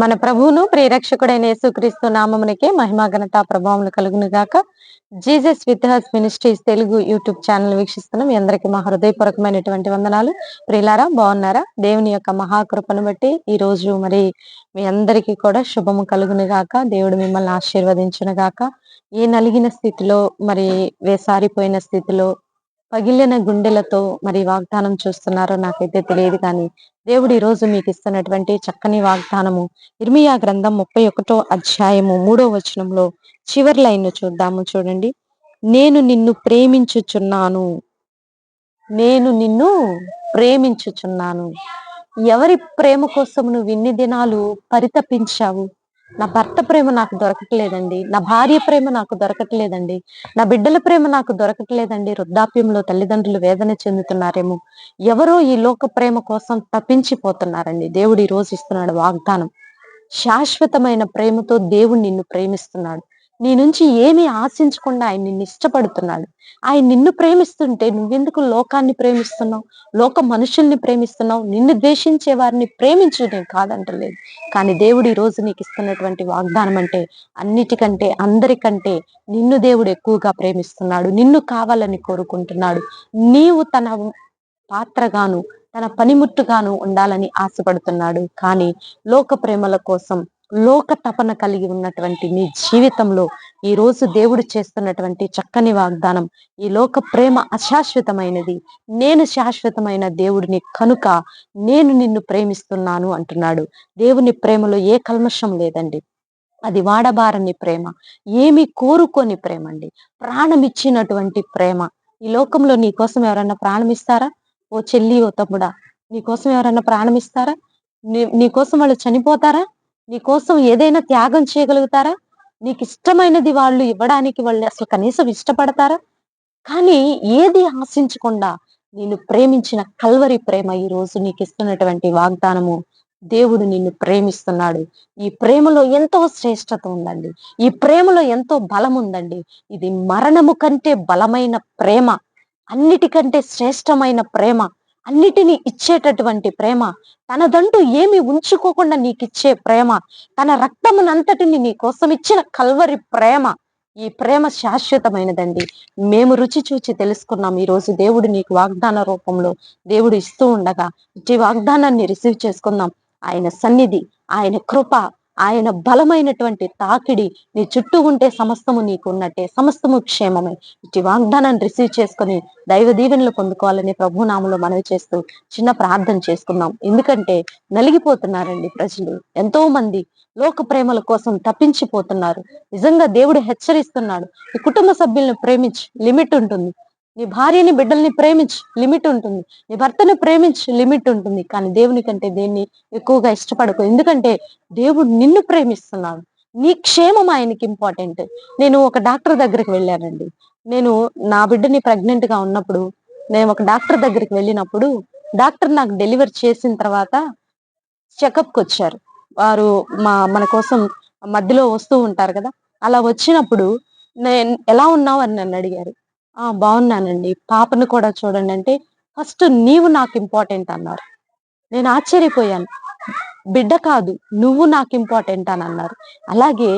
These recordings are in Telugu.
మన ప్రభువును ప్రియరక్షకుడైన యేసుక్రీస్తు నామమునకే మహిమా ఘనత ప్రభావములు కలుగును గాక Jesus with us ministries Telugu YouTube channel వీక్షిస్తున్న మీ అందరికీ మా హృదయపూర్వకమైనటువంటి వందనాలు. ప్రియులారా బాగున్నారా? దేవుని యొక్క మహాకృపను బట్టి ఈ రోజు మరి మీ అందరికీ కూడా శుభము కలుగును గాక దేవుడు మిమ్మల్ని ఆశీర్వదించును గాక ఏ నలిగిన స్థితిలో మరి వేసారిపోయిన స్థితిలో పగిలిన గుండెలతో మరి వాగ్దానం చూస్తున్నారో నాకైతే తెలియదు కానీ దేవుడు ఈ రోజు మీకు ఇస్తున్నటువంటి చక్కని వాగ్దానము. ఇర్మియా గ్రంథం ముప్పై ఒకటో అధ్యాయము మూడో వచనంలో చివరి లైన్ చూద్దాము చూడండి. నేను నిన్ను ప్రేమించుచున్నాను. నేను నిన్ను ప్రేమించుచున్నాను. ఎవరి ప్రేమ కోసం నువ్వు ఇన్ని దినాలు పరితపించావు? నా భర్త ప్రేమ నాకు దొరకట్లేదండి. నా భార్య ప్రేమ నాకు దొరకట్లేదండి. నా బిడ్డల ప్రేమ నాకు దొరకట్లేదండి. వృద్ధాప్యంలో తల్లిదండ్రులు వేదన చెందుతున్నారేమో. ఎవరో ఈ లోక ప్రేమ కోసం తప్పించిపోతున్నారండి. దేవుడు ఈ రోజు ఇస్తున్నాడు వాగ్దానం. శాశ్వతమైన ప్రేమతో దేవుడు నిన్ను ప్రేమిస్తున్నాడు. నీ నుంచి ఏమీ ఆశించకుండా ఆయన నిన్ను ఇష్టపడుతున్నాడు. ఆయన నిన్ను ప్రేమిస్తుంటే నువ్వెందుకు లోకాన్ని ప్రేమిస్తున్నావు? లోక మనుషుల్ని ప్రేమిస్తున్నావు? నిన్ను ద్వేషించే వారిని ప్రేమించు నేను కాదంటలేదు. కానీ దేవుడు ఈ రోజు నీకు ఇస్తున్నటువంటి వాగ్దానం అంటే అన్నిటికంటే అందరికంటే నిన్ను దేవుడు ఎక్కువగా ప్రేమిస్తున్నాడు. నిన్ను కావాలని కోరుకుంటున్నాడు. నీవు తన పాత్రగాను తన పనిముట్టుగాను ఉండాలని ఆశపడుతున్నాడు. కానీ లోక ప్రేమల కోసం లోక తపన కలిగి ఉన్నటువంటి నీ జీవితంలో ఈ రోజు దేవుడు చేస్తున్నటువంటి చక్కని వాగ్దానం ఈ లోక ప్రేమ అశాశ్వతమైనది. నేను శాశ్వతమైన దేవుడిని కనుక నేను నిన్ను ప్రేమిస్తున్నాను అంటున్నాడు. దేవుని ప్రేమలో ఏ కల్మషం లేదండి. అది వాడబారని ప్రేమ ఏమి కోరుకోని ప్రేమ అండి ప్రాణం ఇచ్చినటువంటి ప్రేమ. ఈ లోకంలో నీ కోసం ఎవరన్నా ప్రాణమిస్తారా? ఓ చెల్లి ఓ తమ్ముడా నీ కోసం ఎవరన్నా ప్రాణమిస్తారా? నీ నీ కోసం వాళ్ళు చనిపోతారా? నీ కోసం ఏదైనా త్యాగం చేయగలుగుతారా? నీకు ఇష్టమైనది వాళ్ళు ఇవ్వడానికి వాళ్ళు అసలు కనీసం ఇష్టపడతారా? కానీ ఏది ఆశించకుండా నేను ప్రేమించిన కల్వరి ప్రేమ ఈ రోజు నీకు ఇస్తున్నటువంటి వాగ్దానము. దేవుడు నిన్ను ప్రేమిస్తున్నాడు. ఈ ప్రేమలో ఎంతో శ్రేష్టత ఉందండి. ఈ ప్రేమలో ఎంతో బలం ఉందండి. ఇది మరణము కంటే బలమైన ప్రేమ. అన్నిటికంటే శ్రేష్టమైన ప్రేమ. అన్నిటినీ ఇచ్చేటటువంటి ప్రేమ. తనదంటూ ఏమి ఉంచుకోకుండా నీకిచ్చే ప్రేమ. తన రక్తమునంతటిని నీ కోసం ఇచ్చిన కల్వరి ప్రేమ. ఈ ప్రేమ శాశ్వతమైనదండి. మేము రుచి చూచి తెలుసుకున్నాం ఈ రోజు దేవుడు నీకు వాగ్దాన రూపంలో దేవుడు ఇస్తూ ఉండగా ఈ వాగ్దానాన్ని రిసీవ్ చేసుకుందాం. ఆయన సన్నిధి ఆయన కృప ఆయన బలమైనటువంటి తాకిడి నీ చుట్టూ ఉంటే సమస్తము నీకు ఉన్నట్టే సమస్తము క్షేమమే. ఇటు వాగ్దానాన్ని రిసీవ్ చేసుకొని దైవ దీవెనలు పొందుకోవాలని ప్రభునామంలో మనవి చేస్తూ చిన్న ప్రార్థన చేసుకుందాం. ఎందుకంటే నలిగిపోతున్నారండి ప్రజలు. ఎంతో మంది లోక ప్రేమల కోసం తప్పించిపోతున్నారు. నిజంగా దేవుడు హెచ్చరిస్తున్నాడు. ఈ కుటుంబ సభ్యులను ప్రేమించి లిమిట్ ఉంటుంది. నీ భార్యని బిడ్డల్ని ప్రేమించు లిమిట్ ఉంటుంది. నీ భర్తను ప్రేమించు లిమిట్ ఉంటుంది. కానీ దేవుని కంటే దేన్ని ఎక్కువగా ఇష్టపడకు. ఎందుకంటే దేవుడు నిన్ను ప్రేమిస్తున్నాడు. నీ క్షేమం ఆయనకి ఇంపార్టెంట్ నేను ఒక డాక్టర్ దగ్గరికి వెళ్ళానండి. నేను నా బిడ్డని ప్రెగ్నెంట్గా ఉన్నప్పుడు నేను ఒక డాక్టర్ దగ్గరికి వెళ్ళినప్పుడు డాక్టర్ నాకు డెలివరీ చేసిన తర్వాత చెకప్కి వచ్చారు. వారు మా మన కోసం మధ్యలో వస్తూ ఉంటారు కదా. అలా వచ్చినప్పుడు నేను ఎలా ఉన్నావు అని నన్ను అడిగారు. ఆ బాగున్నానండి. పాపను కూడా చూడండి అంటే ఫస్ట్ నీవు నాకు ఇంపార్టెంట్ అన్నారు. నేను ఆశ్చర్యపోయాను. బిడ్డ కాదు నువ్వు నాకు ఇంపార్టెంట్ అని అన్నారు. అలాగే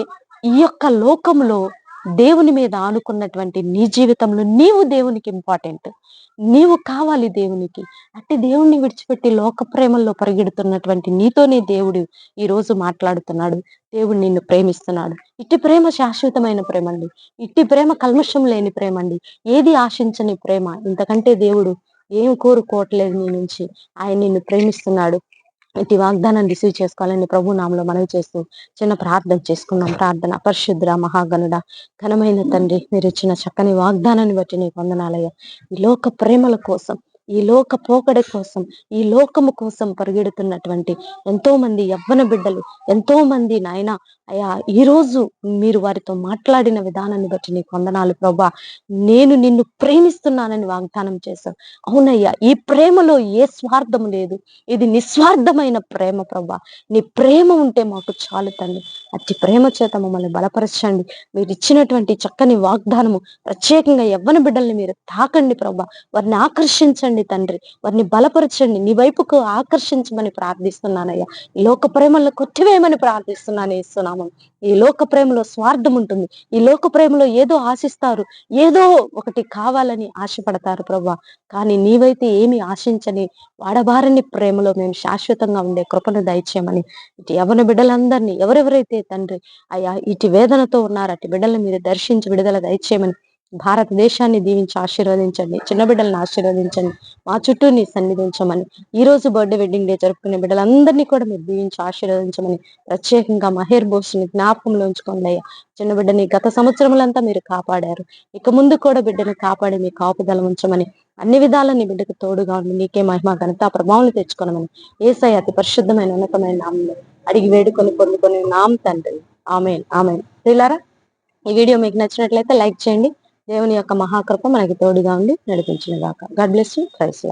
ఈ యొక్క లోకంలో దేవుని మీద ఆనుకున్నటువంటి నీ జీవితంలో నీవు దేవునికి ఇంపార్టెంట్. నీవు కావాలి దేవునికి. అట్టి దేవుణ్ణి విడిచిపెట్టి లోక ప్రేమల్లో పరిగెడుతున్నటువంటి నీతోనే దేవుడు ఈ రోజు మాట్లాడుతున్నాడు. దేవుడు నిన్ను ప్రేమిస్తున్నాడు. ఇట్టి ప్రేమ శాశ్వతమైన ప్రేమ అండి ఇట్టి ప్రేమ కల్మషం లేని ప్రేమ అండి ఏది ఆశించని ప్రేమ? ఇంతకంటే దేవుడు ఏం కోరుకోవట్లేదు నీ నుంచి. ఆయన నిన్ను ప్రేమిస్తున్నాడు. ఇటు వాగ్దానం రిసీవ్ చేసుకోవాలని ప్రభు నామలో మనవి చేస్తూ చిన్న ప్రార్థన చేసుకున్నాం. ప్రార్థన. పరిశుద్ర మహాగనుడ ఘనమైన తండ్రి మీరు ఇచ్చిన చక్కని వాగ్దానాన్ని బట్టి నీకు వందనాలయ్య. ఈ లోక ప్రేమల కోసం ఈ లోక పోకడ కోసం ఈ లోకము కోసం పరిగెడుతున్నటువంటి ఎంతో మంది యవ్వన బిడ్డలు ఎంతో మంది నాయన అయ్యా ఈ రోజు మీరు వారితో మాట్లాడిన విధానాన్ని బట్టి నీకు వందనాలు ప్రభా. నేను నిన్ను ప్రేమిస్తున్నానని వాగ్దానం చేశావు. అవునయ్యా ఈ ప్రేమలో ఏ స్వార్థం లేదు. ఇది నిస్వార్థమైన ప్రేమ ప్రభా. నీ ప్రేమ ఉంటే మాకు చాలు తండ్రి అట్టి ప్రేమ చేత మమ్మల్ని బలపరచండి. మీరు ఇచ్చినటువంటి చక్కని వాగ్దానము ప్రత్యేకంగా ఎవ్వని బిడ్డల్ని మీరు తాకండి ప్రభా. వారిని ఆకర్షించండి తండ్రి. వారిని బలపరచండి. నీ వైపుకు ఆకర్షించమని ప్రార్థిస్తున్నానయ్యా. లోక ప్రేమలో కొట్టివేయమని ప్రార్థిస్తున్నాను. ఇస్తున్నాము ఈ లోక ప్రేమలో స్వార్థం ఉంటుంది. ఈ లోక ప్రేమలో ఏదో ఆశిస్తారు ఏదో ఒకటి కావాలని ఆశపడతారు ప్రభా. కానీ నీవైతే ఏమి ఆశించని వాడబారని ప్రేమలో మేము శాశ్వతంగా ఉండే కృపను దయచేయమని ఇటు యవన బిడ్డలందరినీ ఎవరెవరైతే తండ్రి అయ్యా ఇటు వేదనతో ఉన్నారు అటు బిడ్డల మీద దర్శించి విడుదల దయచేయమని భారతదేశాన్ని దీవించి ఆశీర్వదించండి. చిన్న బిడ్డలను ఆశీర్వదించండి. మా చుట్టూ నీ సన్నిధించమని. ఈ రోజు బర్త్డే వెడ్డింగ్ డే జరుపుకునే బిడ్డలందరినీ కూడా మీరు దీవించి ఆశీర్వదించమని ప్రత్యేకంగా మహేర్ బోస్ని జ్ఞాపకంలో ఉంచుకోండి అయ్యా. చిన్న బిడ్డని గత సంవత్సరములంతా మీరు కాపాడారు. ఇక ముందు కూడా బిడ్డని కాపాడి మీ కాపుదల ఉంచమని. అన్ని విధాల నీ బిడ్డకు తోడుగా ఉండి నీకే మహిమ ఘనత ప్రభావం తెచ్చుకోనమని. ఏసై అతి పరిశుద్ధమైన ఉన్నతమైన నామంలో అడిగి వేడుకొని పొందుకొని నామ్ తండ్రి. ఆమె ఆమెన్. ప్రియులారా ఈ వీడియో మీకు నచ్చినట్లయితే లైక్ చేయండి. దేవుని యొక్క మహాకృప మనకి తోడుగా ఉండి నడిపించిన దాకా గాడ్ బ్లెస్ యూ క్రైస్ట్